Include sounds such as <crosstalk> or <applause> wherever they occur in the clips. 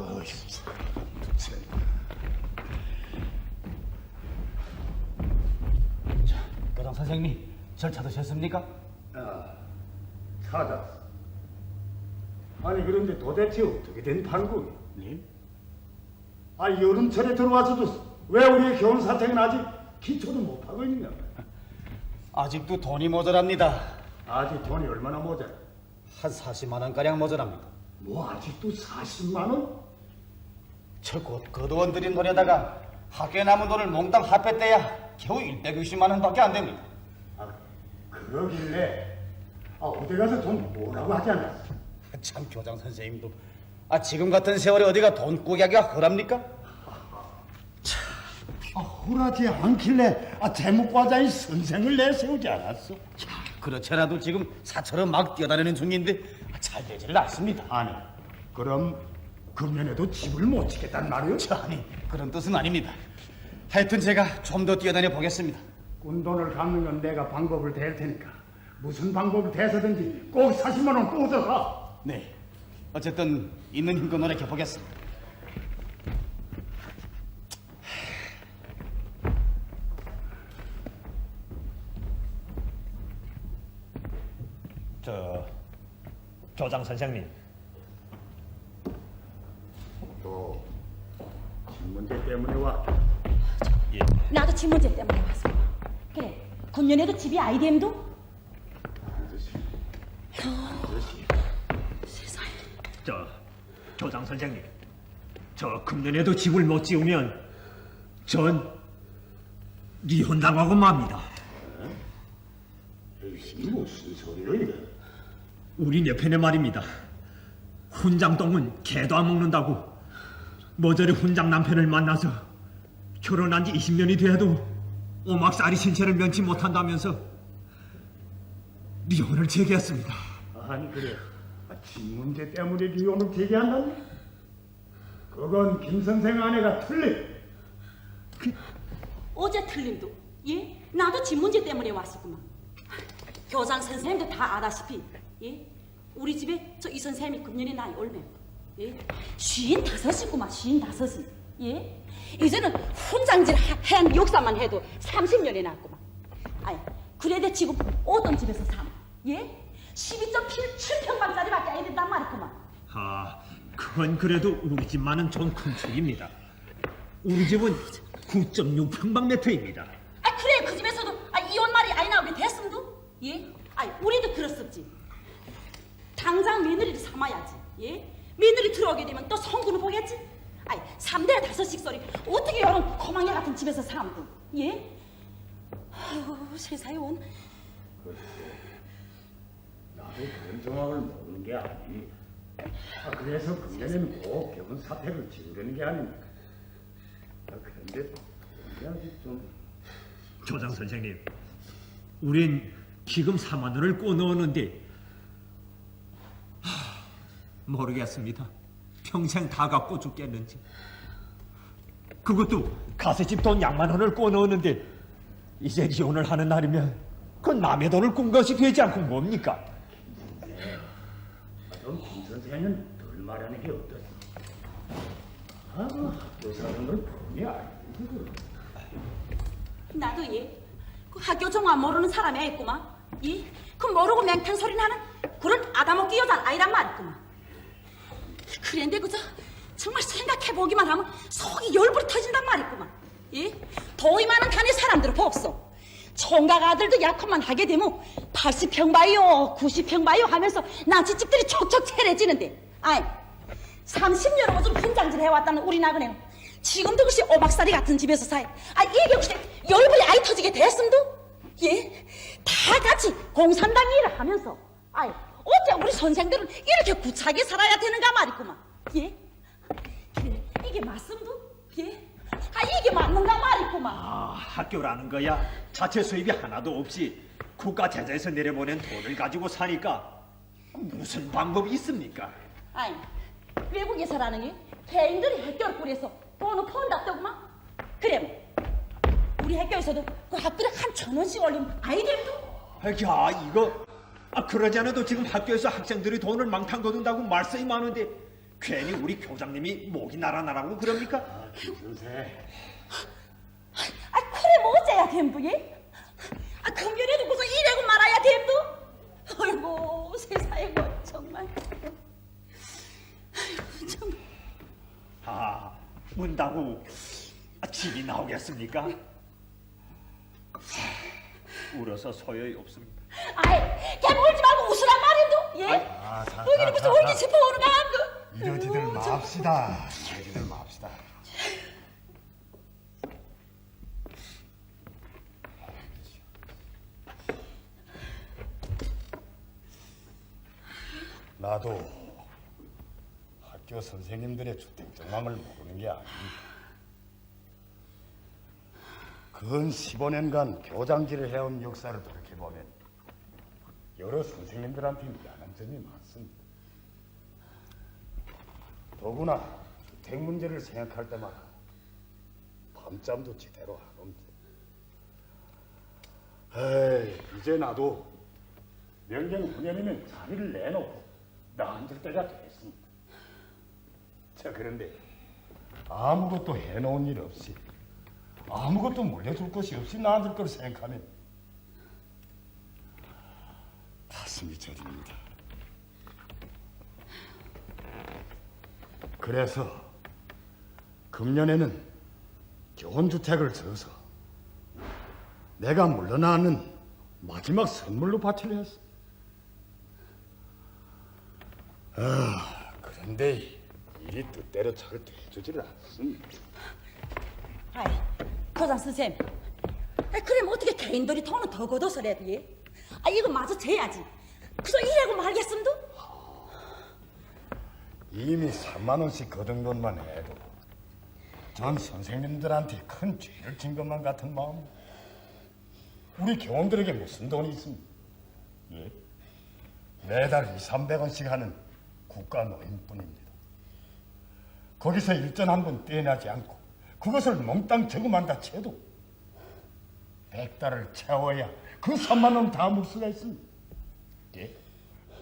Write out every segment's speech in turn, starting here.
어휴, 교장 선생님, 절 찾으셨습니까? 아, 찾았어. 아니 그런데 도대체 어떻게 된 판국이야? 네? 아 여름철에 들어와서도 왜 우리의 겨울 사택은 아직 기초도 못 하고 있냐? <laughs> 아직도 돈이 모자랍니다. 아직 돈이 얼마나 모자라? 한 40만 원가량 모자랍니다. 뭐 아직도 40만 원? 저곧 거두원 들인 돈에다가 학교에 남은 돈을 몽땅 합했대야 겨우 160만 원 밖에 안 됩니다. 아 그러길래 아 어디 가서 돈 뭐라고 하지 않았어? 참 교장 선생님도 아 지금 같은 세월에 어디가 돈 꾸기하기가 허랍니까? <laughs> 아 허락지 않길래 아 재무과장이 선생을 내세우지 않았어? 그렇지 않아도 지금 사처럼 막 뛰어다니는 중인데 아, 잘 되지를 않습니다. 아니 그럼 금년에도 집을 못 지겠단 말이오? 저, 아니 그런 뜻은 아닙니다. 하여튼 제가 좀 더 뛰어다녀 보겠습니다. 꾼돈을 갚는 건 내가 방법을 댈 테니까 무슨 방법을 대서든지 꼭 40만 원 꽂아라. 네. 어쨌든 있는 힘껏 노력해 보겠습니다. 저 교장 선생님 또집 문제 때문에 와. 예. 나도 집 문제 때문에 왔어. 그래, 금년에도 집이 아이디엠도? 아저씨, 아저씨. 세상에. 저 교장 선생님 저 금년에도 집을 못 지으면 전 이혼 당하고 맙니다. 이게 무슨 소리야 이게? 우리 옆에네 말입니다. 훈장똥은 개도 안 먹는다고 머저리 훈장 남편을 만나서 결혼한 지 20년이 돼도 오막살이 신체를 면치 못한다면서 이혼을 제기했습니다. 아니 그래, 아, 집 문제 때문에 이혼을 제기한다니? 그건 김 선생 아내가 틀린. 어제 틀림도, 예? 나도 집 문제 때문에 왔었구만. 교장 선생님도 다 아다시피, 예? 우리 집에 저 이 선생님이 금년에 나이 얼마요? 예? 쉰 다섯이구만, 쉰 다섯이. 예? 이제는 훈장질 하- 한 역사만 해도 30년이 났구만. 아이, 그래도 지금 오던 집에서 삼, 예? 12.7평방짜리밖에 안 된단 말이구만. 아, 그건 그래도 우리 집만은 좀큰 축입니다. 우리 집은 9.6평방미터입니다. 아 그래 그 집에서도 아, 이혼 말이 아이 나오게 됐음도 예? 아 우리도 그렇었지 당장 며느리를 삼아야지 예? 며느리 들어오게 되면 또 성군을 보겠지 아이 3대 다섯씩 소리 어떻게 이런 거망이 같은 집에서 살고 예? 아유 세상에 온 나도 그런 정황을 모르는 게 아니. 아, 그래서 금년에는 꼭 결혼 사택을 지으려는 게 아닙니까? 아, 그런데 그냥 좀 교장 선생님, 우린 기금 4만 원을 꼬넣었는데 하, 모르겠습니다. 평생 다 갖고 죽겠는지. 그것도 가세집 돈 양만 원을 꼬넣었는데 이제 이혼을 하는 날이면 그 남의 돈을 꾼 것이 되지 않고 뭡니까? 그럼 김 선생은 덜 말하는 게 어떠세요? 아, 학교 사는 걸 뻔히 알고 나도 예. 그 학교 정화 모르는 사람이 있구만. 예? 그 모르고 맹탕 소리 나는 그런 아다먹기 여자 아이란 말이구만. 그런데 그저 정말 생각해 보기만 하면 속이 열불이 터진단 말이구만. 예? 더위 많은 단위 사람들은 없어. 총각 아들도 약혼만 하게 되면 80평 봐요, 90평 봐요 하면서 난치집들이 촉촉 채래지는데, 아이, 30년 오줌 훈장질 해왔다는 우리 나그네는 지금도 글쎄 오박살이 같은 집에서 사요. 아 이게 혹시 열불이 아이 터지게 됐음도? 예? 다 같이 공산당 일을 하면서 아이 어째 우리 선생들은 이렇게 구차하게 살아야 되는가 말이구만. 예? 그래, 이게 맞음도? 예? 아 이게 맞는가 말이구만. 아, 학교라는 거야 자체 수입이 하나도 없이 국가 제재에서 내려보낸 돈을 가지고 사니까 무슨 방법이 있습니까? 아이 외국에서라는 게 개인들이 학교를 꾸려서 돈을 펀다더구만. 그래 뭐. 우리 학교에서도 그 학교에 한 천 원씩 올리면 아이들도 야 이거 아 그러지 않아도 지금 학교에서 학생들이 돈을 망탕 거둔다고 말씀이 많은데 괜히 우리 교장님이 목이 날아나라고 그럽니까? 아, 김선생. 아 그래 뭐 어째야 댐부이? 아 금년에도 무슨 이래고 말아야 댐부? 아이고 세상에 뭐 정말 아이고 정말 아, 문다고 집이 나오겠습니까? 울어서 소용이 없습니다. 아이 걔 울지 말고 웃으란 말인도 예? 아, 자, 너희들 자, 무슨 자, 울기 자. 싶어 오는 거야 그? 이러지들 맙시다. 이러지들 맙시다. 나도 학교 선생님들의 주택 정황을 모르는 게 아닙니다. 근 15년간 교장질을 해온 역사를 돌이켜보면 여러 선생님들한테 미안한 점이 많습니다. 더구나 주택 문제를 생각할 때마다 밤잠도 제대로 안 옵니다. 에이, 이제 나도 명령 후년이면 자리를 내놓고 나 앉을 때가 됐습니다. 자, 그런데 아무것도 해놓은 일 없이 아무것도 물려줄 것이 없이 나 앉을 걸 생각하면 가슴이 저립니다. 그래서 금년에는 교원주택을 져서 내가 물러나는 마지막 선물로 바치려 했어. 아, 그런데 일이 뜻대로 잘 돼주질 않습니다. 아이 교장 선생 아 그럼 어떻게 개인들이 돈을 더 걷어서라도 예? 아 이거 마저 재야지 그저 이래고 말겠음도? 이미 3만 원씩 거둔 것만 해도 전 선생님들한테 큰 죄를 진 것만 같은 마음. 우리 교원들에게 무슨 돈이 있습니까? 예? 매달 2, 300원씩 하는 국가 노임뿐입니다. 거기서 일전 한 번 떼내지 않고 그것을 몽땅 저금한다 쳐도 100달을 채워야 그 3만 원 다 물 수가 있습니다. 예?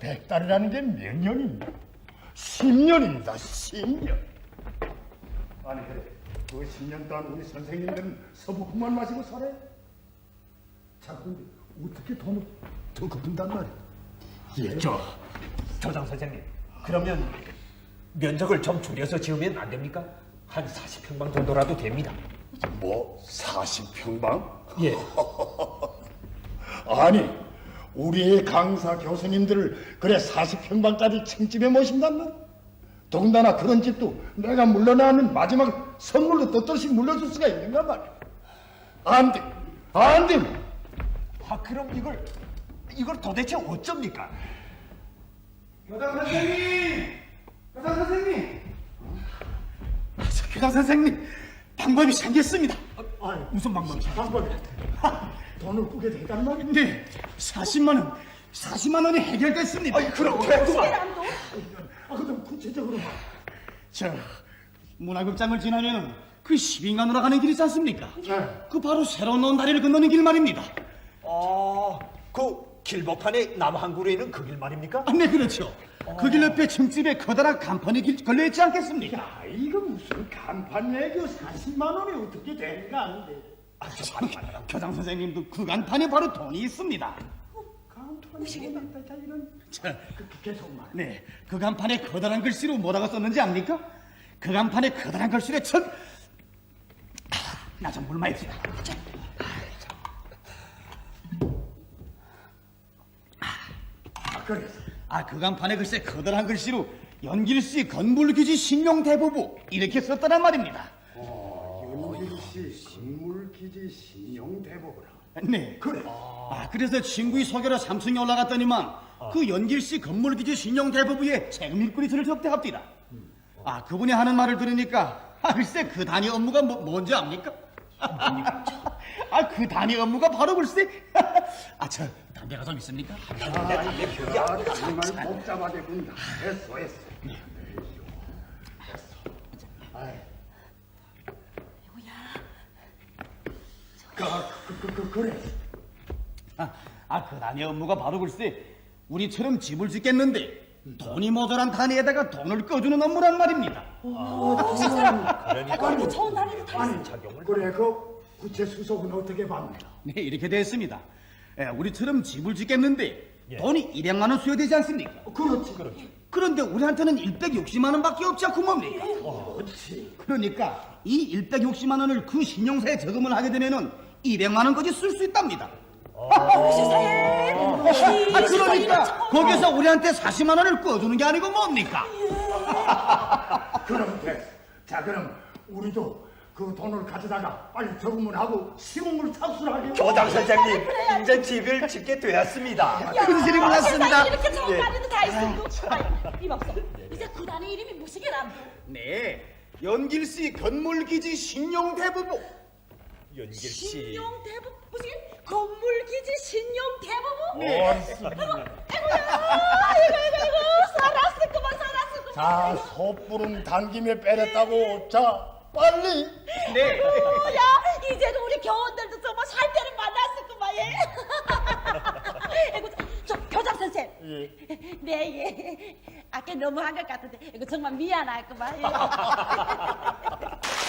100달이라는 게 몇 년입니까? 10년입니다. 10년. 아니 그래. 그 10년 동안 우리 선생님들은 서부금만 마시고 살아요? 자 그런데 어떻게 돈을 더 갚는단 말이야? 예, 저 교장 선생님. 그러면 면적을 좀 줄여서 지으면 안 됩니까? 한 40평방 정도라도 됩니다. 뭐 40평방? 예. <laughs> 아니 우리의 강사 교수님들을 그래 40평방까지 층집에 모신단 말이야? 더군다나 그런 집도 내가 물러나는 마지막 선물로 떳떳이 물려줄 수가 있는가 말이야? 안 돼. 안 돼. 아, 그럼 이걸 이걸 도대체 어쩝니까? 교장 선생님! 교장 선생님! 저 교장 선생님, 방법이 생겼습니다. 아니 무슨 방법이죠? 방법이 돈을 꾸게 되단 말인데 네, 40만 원, 40만 원이 해결됐습니다. 그럼 계란도? 아 그럼 구체적으로 말저 문화극장을 지나면 그 시민관으로 가는 길 있지 않습니까? 네. 그 바로 새로 놓은 다리를 건너는 길 말입니다. 아, 그한 그루 있는 그 길 말입니까? 아, 네, 그렇죠. 그길 옆에 층집에 커다란 간판이 길- 걸려있지 않겠습니까? 야 이거 무슨 간판 얘기요 40만 원이 어떻게 되는가 하는데 아, 저 말이야. 교장 선생님도 그 간판에 바로 돈이 있습니다. 그, 네, 그 간판에 커다란 글씨로 뭐라고 썼는지 압니까? 그 간판에 커다란 글씨로 첫... 나좀 물 마십시다. 아, 아, 그 간판에 글쎄 커다란 글씨로 연길씨 건물규지 신용대부부 이렇게 썼다란 말입니다. 연길씨 식물기지 신용대보라 네. 그래. 아, 그래서 친구의 소개로 삼층에 올라갔더니만 그 연길씨 건물규지 신용대부부의 세금 일꾼이들을 접대합니다. 아, 그분이 하는 말을 들으니까 아, 글쎄 그 단위 업무가 뭐, 뭔지 압니까? 아, 그 단위 업무가 바로 글쎄. <laughs> 아, 저 담배가 좀 있습니까? 아 정말 복잡하게 군다 했어 했어. 됐어 그, 그, 그, 그래 아, 아, 그 단위 업무가 바로 글쎄 우리처럼 집을 짓겠는데 돈이 모자란 단위에다가 돈을 꺼주는 업무란 말입니다. 저 사람 그렇게 좋은 단위도 다 있어. 그래 그 구체 수속은 어떻게 받느냐? 네, 이렇게 됐습니다. 예, 우리처럼 집을 짓겠는데 돈이 200만 원 수여되지 않습니까? 그렇지 그렇지. 그런데 우리한테는 160만 원밖에 없지 않고 뭡니까? 그렇지. 그러니까 이 160만 원을 그 신용사에 저금을 하게 되면은 200만 원까지 쓸 수 있답니다. 세상에. 아, 그러니까 거기서 우리한테 40만 원을 꺼주는 게 아니고 뭡니까? <laughs> 그럼 됐어. 자 그럼 우리도 그 돈을 가져다가 빨리 저금을 하고 시공을 착수하게. 교장 선생님, 이제 집을 짓게 되었습니다. 큰실이 올랐습니다. 세상에 이렇게 좋은 예. 단위도 다 있고. 이박사 이제 그 단위 이름이 무엇이게라? 네, 연길씨 건물기지 신용대부부. 연길 씨. 신용 대부 무슨 건물기지 신용 대부부? 네. 아이고야, 아이고 아이고 아이고 살았을구만 살았을구만. 자 소뿌름 당김에 빼냈다고 자 빨리. 네. 야 이제는 우리 교원들도 정말 살 때를 만났을구만 예. <laughs> 아이고 저 교장 선생. <laughs> 네 예. 아까 너무 한 것 같은데 이거 정말 미안할구만. 예. <laughs> <laughs>